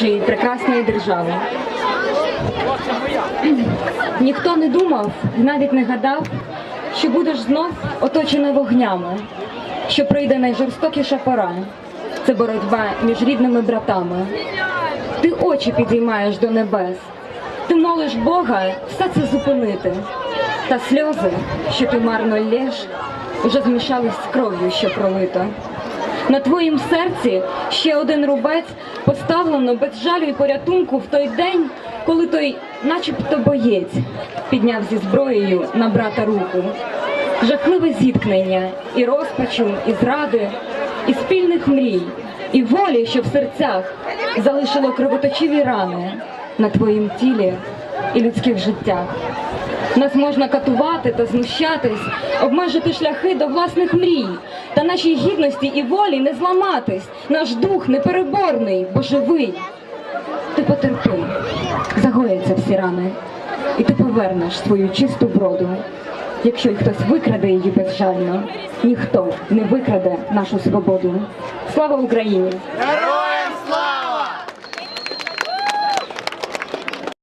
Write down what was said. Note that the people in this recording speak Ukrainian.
нашої прекрасної держави. Ніхто не думав і навіть не гадав, що будеш знов оточена вогнями, що прийде найжорстокіша пора. Це боротьба між рідними братами. Ти очі підіймаєш до небес, ти молиш Бога все це зупинити. Та сльози, що ти марно лєш, уже змішались з кров'ю, що пролито. На твоїм серці ще один рубець поставлено без жалю і порятунку в той день, коли той, начебто боєць, підняв зі зброєю на брата руку. Жахливе зіткнення і розпачу, і зради, і спільних мрій, і волі, що в серцях залишило кровоточиві рани на твоїм тілі і людських життях. Нас можна катувати та знущатись, обмежити шляхи до власних мрій, та нашій гідності і волі не зламатись. Наш дух непереборний, бо живий. Ти потерпи, загояться всі рани, і ти повернеш свою чисту вроду. Якщо й хтось викраде її безжально, ніхто не викраде нашу свободу. Слава Україні!